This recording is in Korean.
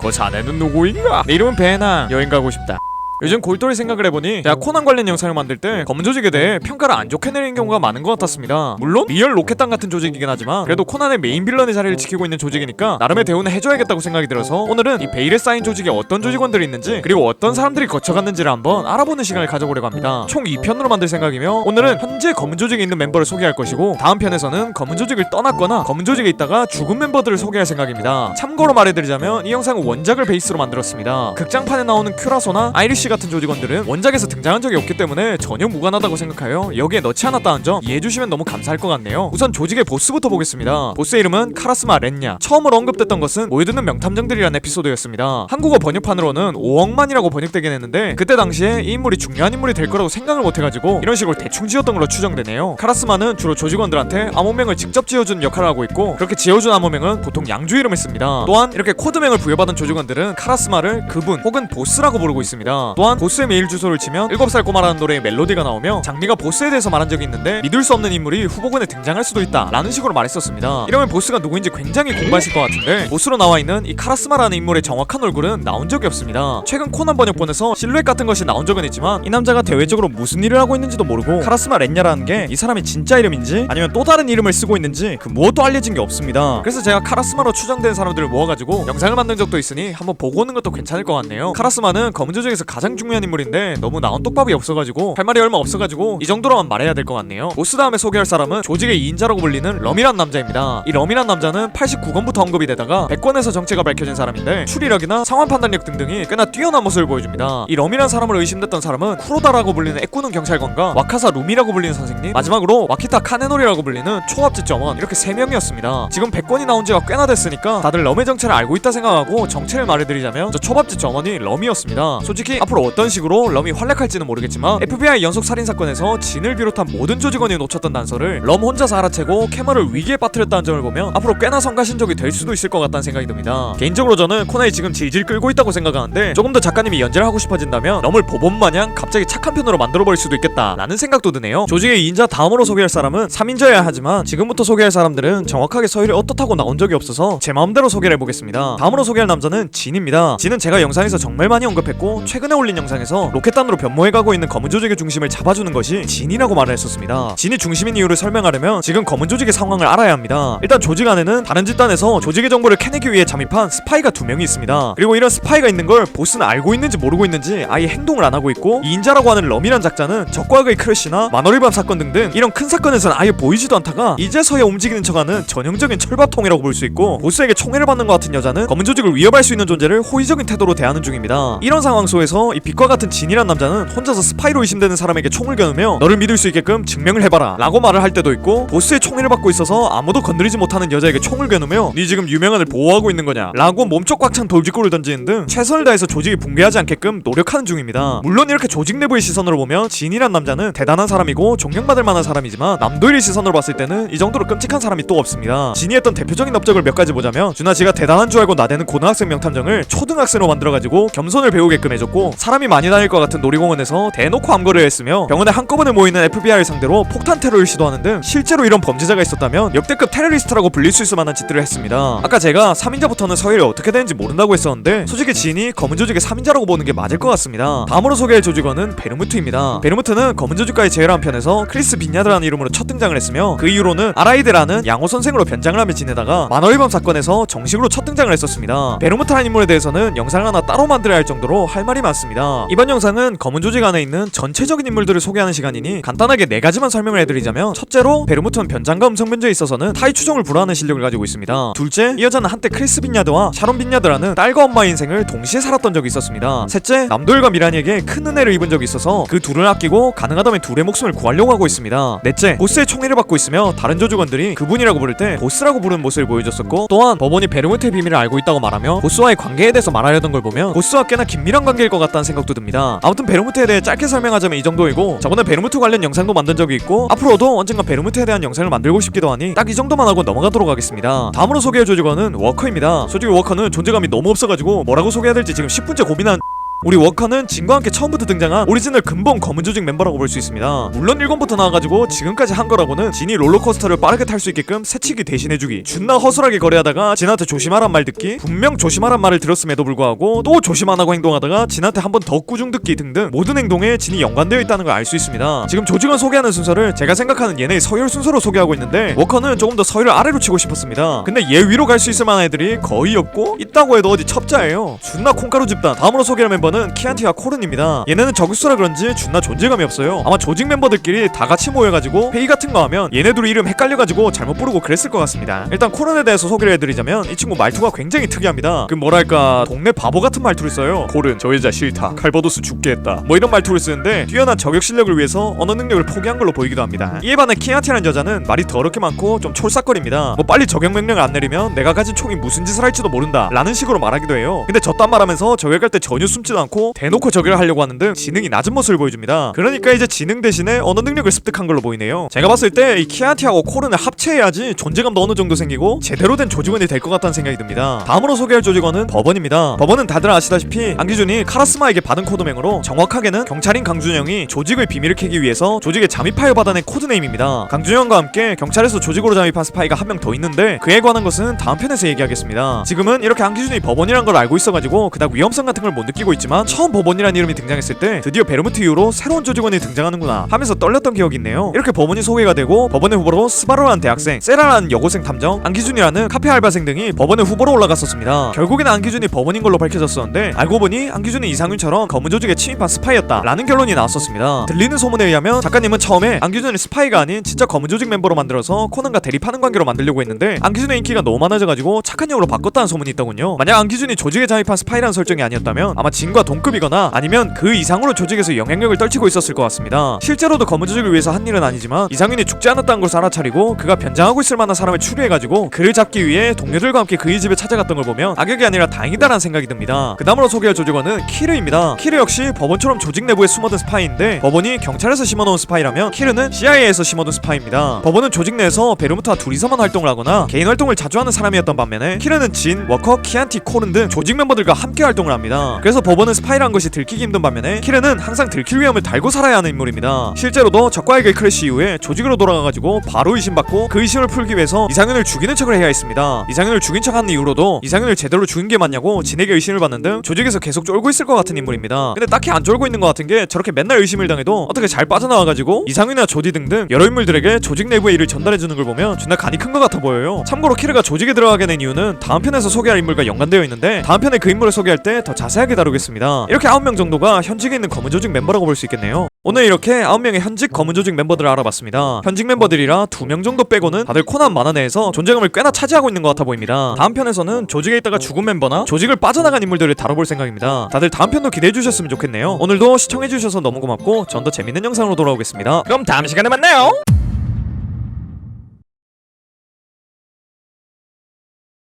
그 자네는 누구인가? 내 이름은 배낭 여행 가고 싶다 요즘 골똘히 생각을 해보니 제가 코난 관련 영상을 만들 때 검은 조직에 대해 평가를 안 좋게 내리는 경우가 많은 것 같았습니다. 물론 리얼 로켓단 같은 조직이긴 하지만 그래도 코난의 메인 빌런의 자리를 지키고 있는 조직이니까 나름의 대우는 해줘야겠다고 생각이 들어서 오늘은 이 베일에 쌓인 조직에 어떤 조직원들이 있는지 그리고 어떤 사람들이 거쳐갔는지를 한번 알아보는 시간을 가져보려고 합니다. 총 2편으로 만들 생각이며 오늘은 현재 검은 조직에 있는 멤버를 소개할 것이고 다음 편에서는 검은 조직을 떠났거나 검은 조직에 있다가 죽은 멤버들을 소개할 생각입니다. 참고로 말해드리자면 이 영상은 원작을 베이스로 만들었습니다. 극장판에 나오는 큐라소나 아이리쉬 같은 조직원들은 원작에서 등장한 적이 없기 때문에 전혀 무관하다고 생각하여 여기에 넣지 않았다는 점 이해해주시면 너무 감사할 것 같네요. 우선 조직의 보스부터 보겠습니다. 보스의 이름은 카라스마 렌냐. 처음으로 언급됐던 것은 모여드는 명탐정들이라는 에피소드였습니다. 한국어 번역판으로는 5억만이라고 번역되긴 했는데 그때 당시에 이 인물이 중요한 인물이 될 거라고 생각을 못해가지고 이런 식으로 대충 지었던 걸로 추정되네요. 카라스마는 주로 조직원들한테 암호명을 직접 지어주는 역할을 하고 있고 그렇게 지어준 암호명은 보통 양주 이름을 씁니다. 또한 이렇게 코드명을 부여받은 조직원들은 카라스마를 그분 혹은 보스라고 부르고 있습니다 또한 보스의 메일 주소를 치면 7살 꼬마라는 노래의 멜로디가 나오며 장미가 보스에 대해서 말한 적이 있는데 믿을 수 없는 인물이 후보군에 등장할 수도 있다 라는 식으로 말했었습니다. 이러면 보스가 누구인지 굉장히 공부하실 것 같은데 보스로 나와 있는 이 카라스마라는 인물의 정확한 얼굴은 나온 적이 없습니다. 최근 코난 번역본에서 실루엣 같은 것이 나온 적은 있지만 이 남자가 대외적으로 무슨 일을 하고 있는지도 모르고 카라스마 렌냐라는 게 이 사람이 진짜 이름인지 아니면 또 다른 이름을 쓰고 있는지 그 무엇도 알려진 게 없습니다. 그래서 제가 카라스마로 추정된 사람들을 모아가지고 영상을 만든 적도 있으니 한번 보고 오는 것도 괜찮을 것 같네요. 카라스마는 검은 조직에서 가장 중요한 인물인데 너무 나온 똑밥이 없어가지고 할 말이 얼마 없어가지고 이 정도로만 말해야 될 것 같네요. 보스 다음에 소개할 사람은 조직의 2인자라고 불리는 럼이란 남자입니다. 이 럼이란 남자는 89권부터 언급이 되다가 100권에서 정체가 밝혀진 사람인데 추리력이나 상황 판단력 등등이 꽤나 뛰어난 모습을 보여줍니다. 이 럼이란 사람을 의심됐던 사람은 쿠로다라고 불리는 애꾸는 경찰관과 와카사 루미라고 불리는 선생님 마지막으로 와키타 카네노리라고 불리는 초합지 점원 이렇게 3명이었습니다. 지금 100권이 나온 지가 꽤나 됐으니까 다들 럼의 정체를 알고 있다 생각하고 정체를 말해드리자면 저 초밥집 점원이 럼이었습니다. 솔직히 앞으로 어떤 식으로 럼이 활약할지는 모르겠지만 FBI 연속 살인 사건에서 진을 비롯한 모든 조직원이 놓쳤던 단서를 럼 혼자서 알아채고 캐머를 위기에 빠뜨렸다는 점을 보면 앞으로 꽤나 성가신적이 될 수도 있을 것 같다는 생각이 듭니다. 개인적으로 저는 코나이 지금 질질 끌고 있다고 생각하는데 조금 더 작가님이 연재를 하고 싶어진다면 럼을 보본 마냥 갑자기 착한 편으로 만들어버릴 수도 있겠다 라는 생각도 드네요. 조직의 2인자 다음으로 소개할 사람은 3인자여야 하지만 지금부터 소개할 사람들은 정확하게 서열이 어떻다고 나온 적이 없어서 제 마음대로 소개를 해보겠습니다. 다음으로 소개할 남자는 진입니다. 진은 제가 영상에서 정말 많이 언급했고 최근에 올린 영상에서 로켓단으로 변모해가고 있는 검은 조직의 중심을 잡아주는 것이 진이라고 말을 했었습니다. 진이 중심인 이유를 설명하려면 지금 검은 조직의 상황을 알아야 합니다. 일단 조직 안에는 다른 집단에서 조직의 정보를 캐내기 위해 잠입한 스파이가 두 명이 있습니다. 그리고 이런 스파이가 있는 걸 보스는 알고 있는지 모르고 있는지 아예 행동을 안 하고 있고 이인자라고 하는 럼이란 작자는 적과 악의 크래시나 마너리밤 사건 등등 이런 큰 사건에서는 아예 보이지도 않다가 이제서야 움직이는 척하는 전형적인 철밥통이라고 볼 수 있고 보스에게 총애를 받는 것 같은 여자는 검은 조직을 위협할 수 있는 존재를 호의적인 태도로 대하는 중입니다. 이런 상황 속에서 이 빛과 같은 진이란 남자는 혼자서 스파이로 의심되는 사람에게 총을 겨누며 너를 믿을 수 있게끔 증명을 해봐라 라고 말을 할 때도 있고 보스의 총애를 받고 있어서 아무도 건드리지 못하는 여자에게 총을 겨누며 네 지금 유명한을 보호하고 있는 거냐 라고 몸쪽 꽉 찬 돌직구를 던지는 등 최선을 다해서 조직이 붕괴하지 않게끔 노력하는 중입니다. 물론 이렇게 조직 내부의 시선으로 보면 진이란 남자는 대단한 사람이고 존경받을 만한 사람이지만 남도일의 시선으로 봤을 때는 이 정도로 끔찍한 사람이 또 없습니다. 진이 했던 대표적인 업적을 몇 가지 보자면 준하 지가 대단한 줄 알고 나대는 고등학생 명탐정을 초등학생으로 만들어가지고 겸손을 배우게끔 해줬고 사람이 많이 다닐 것 같은 놀이공원에서 대놓고 암거를 했으며 병원에 한꺼번에 모이는 FBI를 상대로 폭탄 테러를 시도하는 등 실제로 이런 범죄자가 있었다면 역대급 테러리스트라고 불릴 수 있을 만한 짓들을 했습니다. 아까 제가 3인자부터는 서열이 어떻게 되는지 모른다고 했었는데 솔직히 진이 검은 조직의 3인자라고 보는 게 맞을 것 같습니다. 다음으로 소개할 조직원은 베르무트입니다. 베르무트는 검은 조직과의 제열한 편에서 크리스 빈야드라는 이름으로 첫 등장을 했으며 그 이후로는 아라이드라는 양호 선생으로 변장을 하며 지내다가 만월범 사건에서 정식으로 첫 등장을 했었습니다. 베르무트라는 인물에 대해서는 영상을 하나 따로 만들어야 할 정도로 할 말이 많습니다 이번 영상은 검은 조직 안에 있는 전체적인 인물들을 소개하는 시간이니 간단하게 네 가지만 설명을 해드리자면 첫째로 베르무트는 변장과 음성 변조에 있어서는 타이 추종을 불허하는 실력을 가지고 있습니다. 둘째 이 여자는 한때 크리스 빈야드와 샤론 빈야드라는 딸과 엄마의 인생을 동시에 살았던 적이 있었습니다. 셋째 남도일과 미란이에게 큰 은혜를 입은 적이 있어서 그 둘을 아끼고 가능하다면 둘의 목숨을 구하려고 하고 있습니다. 넷째 보스의 총애를 받고 있으며 다른 조직원들이 그분이라고 부를 때 보스라고 부르는 모습을 보여줬었고 또한 법원이 베르무트의 비밀을 알고 있다고 말하며 보스와의 관계에 대해서 말하려던 걸 보면 보스와 꽤나 긴밀한 관계일 것 같다 는 생각도 듭니다. 아무튼 베르무트에 대해 짧게 설명하자면 이 정도이고 저번에 베르무트 관련 영상도 만든 적이 있고 앞으로도 언젠가 베르무트에 대한 영상을 만들고 싶기도 하니 딱 이 정도만 하고 넘어가도록 하겠습니다. 다음으로 소개할 조직원은 워커입니다. 솔직히 워커는 존재감이 너무 없어가지고 뭐라고 소개해야 될지 지금 10분째 고민한 우리 워커는 진과 함께 처음부터 등장한 오리지널 근본 검은 조직 멤버라고 볼 수 있습니다. 물론 1권부터 나와가지고 지금까지 한 거라고는 진이 롤러코스터를 빠르게 탈 수 있게끔 새치기 대신해주기 존나 허술하게 거래하다가 진한테 조심하란 말 듣기 분명 조심하란 말을 들었음에도 불구하고 또 조심 안 하고 행동하다가 진한테 한 번 더 꾸중 듣기 등등 모든 행동에 진이 연관되어 있다는 걸 알 수 있습니다. 지금 조직원 소개하는 순서를 제가 생각하는 얘네의 서열 순서로 소개하고 있는데 워커는 조금 더 서열을 아래로 치고 싶었습니다. 근데 얘 위로 갈 수 있을 만한 애들이 거의 없고 있다고 해도 어디 첩자예요. 존나 콩가루 집단. 다음으로 소개할 멤버 는 키안티와 코른입니다. 얘네는 저격수라 그런지 존나 존재감이 없어요. 아마 조직 멤버들끼리 다 같이 모여가지고 회의 같은 거 하면 얘네 둘 이름 헷갈려가지고 잘못 부르고 그랬을 것 같습니다. 일단 코른에 대해서 소개를 해드리자면 이 친구 말투가 굉장히 특이합니다. 그 뭐랄까 동네 바보 같은 말투를 써요. 코른 저 여자 싫다. 칼버도스 죽게 했다. 뭐 이런 말투를 쓰는데 뛰어난 저격 실력을 위해서 언어 능력을 포기한 걸로 보이기도 합니다. 이에 반해 키안티라는 여자는 말이 더럽게 많고 좀 촐싹거립니다. 뭐 빨리 저격 명령을 안 내리면 내가 가진 총이 무슨 짓을 할지도 모른다. 라는 식으로 말하기도 해요. 근데 저딴 말하면서 저격할 때 전혀 숨지도 않고 대놓고 저격을 하려고 하는 등 지능이 낮은 모습을 보여줍니다. 그러니까 이제 지능 대신에 언어 능력을 습득한 걸로 보이네요. 제가 봤을 때 이 키안티하고 코른을 합체해야지 존재감도 어느 정도 생기고 제대로 된 조직원이 될 것 같다는 생각이 듭니다. 다음으로 소개할 조직원은 법원입니다. 법원은 다들 아시다시피 안기준이 카라스마에게 받은 코드명으로 정확하게는 경찰인 강준영이 조직의 비밀을 캐기 위해서 조직에 잠입하여 받아낸 코드네임입니다. 강준영과 함께 경찰에서 조직으로 잠입한 스파이가 한 명 더 있는데 그에 관한 것은 다음 편에서 얘기하겠습니다. 지금은 이렇게 안기준이 법원이란 걸 알고 있어가지고 그닥 위험성 같은 걸 못 느끼고 있지만 처음 법원이란 이름이 등장했을 때 드디어 베르무트 이후로 새로운 조직원이 등장하는구나 하면서 떨렸던 기억이 있네요. 이렇게 법원이 소개가 되고 법원의 후보로 스바로라는 대학생, 세라라는 여고생 탐정, 안기준이라는 카페 알바생 등이 법원의 후보로 올라갔었습니다. 결국에는 안기준이 법원인 걸로 밝혀졌었는데 알고 보니 안기준이 이상윤처럼 검은 조직에 침입한 스파이였다라는 결론이 나왔었습니다. 들리는 소문에 의하면 작가님은 처음에 안기준을 스파이가 아닌 진짜 검은 조직 멤버로 만들어서 코난과 대립하는 관계로 만들려고 했는데 안기준의 인기가 너무 많아져가지고 착한 역으로 바꿨다는 소문이 있더군요. 만약 안기준이 조직에 잠입한 스파이라는 설정이 아니었다면 아마 진과 동급이거나 아니면 그 이상으로 조직에서 영향력을 떨치고 있었을 것 같습니다. 실제로도 검은 조직을 위해서 한 일은 아니지만 이상윤이 죽지 않았다는 것을 알아차리고 그가 변장하고 있을 만한 사람을 추리해가지고 그를 잡기 위해 동료들과 함께 그의 집에 찾아갔던 걸 보면 악역이 아니라 다행이다라는 생각이 듭니다. 그 다음으로 소개할 조직원은 키르입니다. 키르 역시 법원처럼 조직 내부에 숨어든 스파이인데 법원이 경찰에서 심어놓은 스파이라면 키르는 CIA에서 심어둔 스파이입니다. 법원은 조직 내에서 베르무트와 둘이서만 활동을 하거나 개인 활동을 자주 하는 사람이었던 반면에 키르는 진, 워커, 키안티, 코른 등 조직 멤버들과 함께 활동을 합니다. 그래서 법원은 스파이라는 것이 들키기 힘든 반면에 키르는 항상 들킬 위험을 달고 살아야 하는 인물입니다. 실제로도 적과에게 크래시 이후에 조직으로 돌아가가지고 바로 의심받고 그 의심을 풀기 위해서 이상윤을 죽이는 척을 해야 했습니다. 이상윤을 죽인 척하는 이후로도 이상윤을 제대로 죽인 게 맞냐고 진에게 의심을 받는 등 조직에서 계속 쫄고 있을 것 같은 인물입니다. 근데 딱히 안 쫄고 있는 것 같은 게 저렇게 맨날 의심을 당해도 어떻게 잘 빠져나와가지고 이상윤이나 조디 등등 여러 인물들에게 조직 내부의 일을 전달해주는 걸 보면 존나 간이 큰 것 같아 보여요. 참고로 키르가 조직에 들어가게 된 이유는 다음 편에서 소개할 인물과 연관되어 있는데 다음 편에 그 인물을 소개할 때 더 자세하게 다루겠 습니다. 이렇게 9명 정도가 현직에 있는 검은 조직 멤버라고 볼 수 있겠네요. 오늘 이렇게 9명의 현직 검은 조직 멤버들을 알아봤습니다. 현직 멤버들이라 2명 정도 빼고는 다들 코난 만화 내에서 존재감을 꽤나 차지하고 있는 것 같아 보입니다. 다음 편에서는 조직에 있다가 죽은 멤버나 조직을 빠져나간 인물들을 다뤄볼 생각입니다. 다들 다음 편도 기대해 주셨으면 좋겠네요. 오늘도 시청해 주셔서 너무 고맙고 전 더 재밌는 영상으로 돌아오겠습니다. 그럼 다음 시간에 만나요.